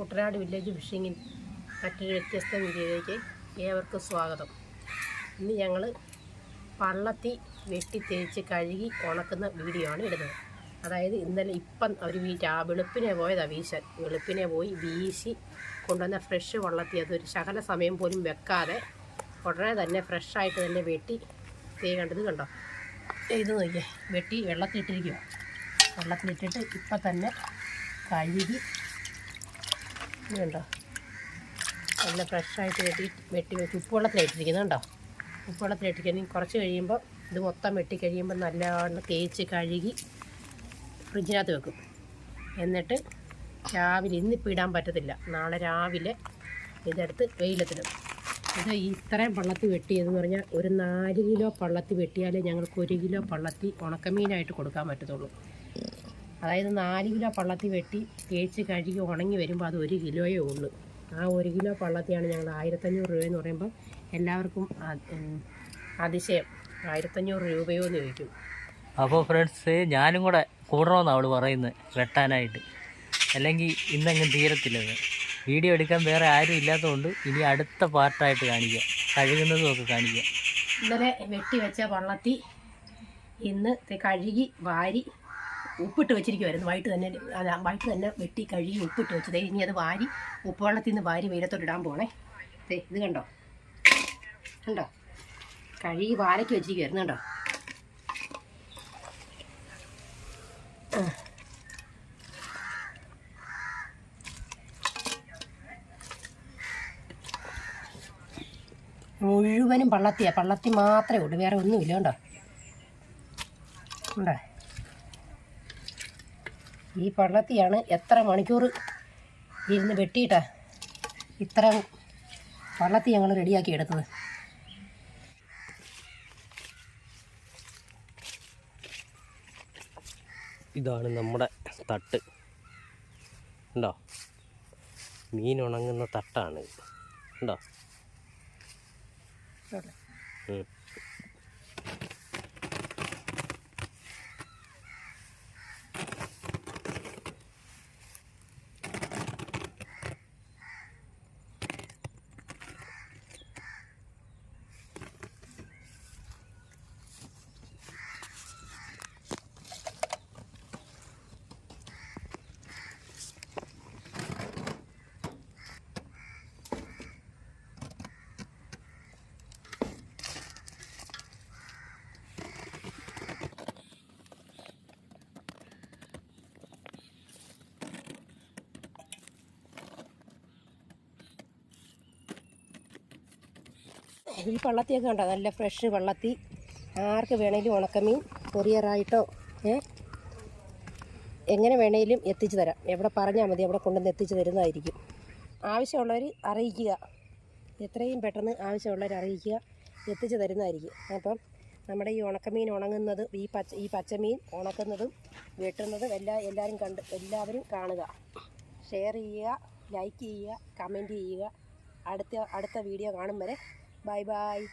Kuttanad village ഫിഷിങ്ങിൽ മറ്റൊരു വ്യത്യസ്ത വീഡിയോയിലേക്ക് ഏവർക്കും സ്വാഗതം. ഇന്ന് ഞങ്ങൾ പള്ളത്തി വെട്ടി തേച്ച് കഴുകി ഉണക്കുന്ന വീഡിയോ ആണ് ഇടുന്നത്. അതായത് ഇന്നലെ ഇപ്പം അവർ വെളുപ്പിനെ പോയതാണ് വീശാൻ. വെളുപ്പിനെ പോയി വീശി കൊണ്ടുവന്ന ഫ്രഷ് വള്ളത്തി. അതൊരു ശകല സമയം പോലും വെക്കാതെ ഉടനെ തന്നെ ഫ്രഷായിട്ട് തന്നെ വെട്ടി തേ കണ്ടത് കണ്ടോ? ഇത് നോക്കിയേ. വെട്ടി വെള്ളത്തിലിട്ടിരിക്കുക വെള്ളത്തിലിട്ടിട്ട് ഇപ്പം തന്നെ കഴുകി കണ്ടോ നല്ല ഫ്രഷായിട്ട് വെട്ടി വെട്ടി വെച്ച് ഉപ്പുവെള്ളത്തിലിട്ടിരിക്കുന്നത് കണ്ടോ? ഉപ്പുവെള്ളത്തിലിട്ടിരിക്കുന്നത് കുറച്ച് കഴിയുമ്പോൾ ഇത് മൊത്തം വെട്ടി കഴിയുമ്പോൾ നല്ലവണ്ണം തേച്ച് കഴുകി ഫ്രിഡ്ജിനകത്ത് വെക്കും. എന്നിട്ട് രാവിലെ ഇന്നിപ്പോൾ ഇടാൻ പറ്റത്തില്ല. നാളെ രാവിലെ ഇതെടുത്ത് വെയിലത്തിടും. ഇത് ഇത്രയും പള്ളത്തി വെട്ടിയതെന്ന് പറഞ്ഞാൽ ഒരു നാല് കിലോ പള്ളത്തി വെട്ടിയാലേ ഞങ്ങൾക്ക് ഒരു കിലോ പള്ളത്തി ഉണക്കമീനായിട്ട് കൊടുക്കാൻ പറ്റത്തുള്ളൂ. അതായത് നാല് കിലോ പള്ളത്തി വെട്ടി തേച്ച് കഴുകി ഉണങ്ങി വരുമ്പോൾ അത് ഒരു കിലോയേ ഉള്ളൂ. ആ ഒരു കിലോ പള്ളത്തിയാണ് ഞങ്ങൾ ആയിരത്തഞ്ഞൂറ് രൂപയെന്ന് പറയുമ്പോൾ എല്ലാവർക്കും അതിശയം. ആയിരത്തഞ്ഞൂറ് രൂപയോ എന്ന് ചോദിക്കും. അപ്പോൾ ഫ്രണ്ട്സ് ഞാനും കൂടെ കൂടണമെന്നാണ് അവൾ പറയുന്നത് വെട്ടാനായിട്ട്. അല്ലെങ്കിൽ ഇന്നങ്ങ് തീരത്തില്ലെന്ന്. വീഡിയോ എടുക്കാൻ വേറെ ആരും ഇല്ലാത്തതുകൊണ്ട് ഇനി അടുത്ത പാർട്ടായിട്ട് കാണിക്കാം. കഴുകുന്നതും ഒക്കെ കാണിക്കാം. ഇന്നലെ വെട്ടി വെച്ച വള്ളത്തി ഇന്ന് കഴുകി വാരി ഉപ്പിട്ട് വെച്ചിരിക്കുമായിരുന്നു വൈകിട്ട് തന്നെ വൈകിട്ട് തന്നെ വെട്ടി കഴുകി ഉപ്പിട്ട് വെച്ചത്. ഇനി അത് വാരി ഉപ്പുവെള്ളത്തിൽ നിന്ന് വാരി വെയിലത്തോട്ട് ഇടാൻ പോണേ. ദേ ഇത് കണ്ടോ? കണ്ടോ? കഴുകി വാരയ്ക്ക് വെച്ചിരിക്കുമായിരുന്നു കണ്ടോ. മുഴുവനും പള്ളത്തിയാണ് പള്ളത്തി മാത്രമേ ഉള്ളൂ. വേറെ ഒന്നുമില്ല കണ്ടോ? ഉണ്ടോ ഈ പള്ളത്തിയാണ് എത്ര മണിക്കൂർ ഇരുന്ന് വെട്ടിയിട്ടാ ഇത്ര പള്ളത്തി ഞങ്ങൾ റെഡിയാക്കി എടുത്തത്. ഇതാണ് നമ്മുടെ തട്ട്. ഉണ്ടോ മീൻ ഉണങ്ങുന്ന തട്ടാണ് ഇത്. ഉണ്ടോ ഈ പള്ളത്തിയൊക്കെ ഉണ്ടോ നല്ല ഫ്രഷ് വെള്ളത്തി ആർക്ക് വേണേലും ഉണക്കമീൻ കൊറിയറായിട്ടോ ഏ? എങ്ങനെ വേണേലും എത്തിച്ചു തരാം. എവിടെ പറഞ്ഞാൽ മതി അവിടെ കൊണ്ടുവന്ന് എത്തിച്ചു തരുന്നതായിരിക്കും. ആവശ്യമുള്ളവർ അറിയിക്കുക. എത്രയും പെട്ടെന്ന് ആവശ്യമുള്ളവർ അറിയിക്കുക എത്തിച്ചു തരുന്നതായിരിക്കും. അപ്പം നമ്മുടെ ഈ ഉണക്കമീൻ ഉണങ്ങുന്നത് ഈ പച്ച ഈ പച്ചമീൻ ഉണക്കുന്നതും വെട്ടുന്നതും എല്ലാ എല്ലാവരും കണ്ട് എല്ലാവരും കാണുക. ഷെയർ ചെയ്യുക ലൈക്ക് ചെയ്യുക കമന്റ് ചെയ്യുക. അടുത്ത അടുത്ത വീഡിയോ കാണും വരെ Bye bye.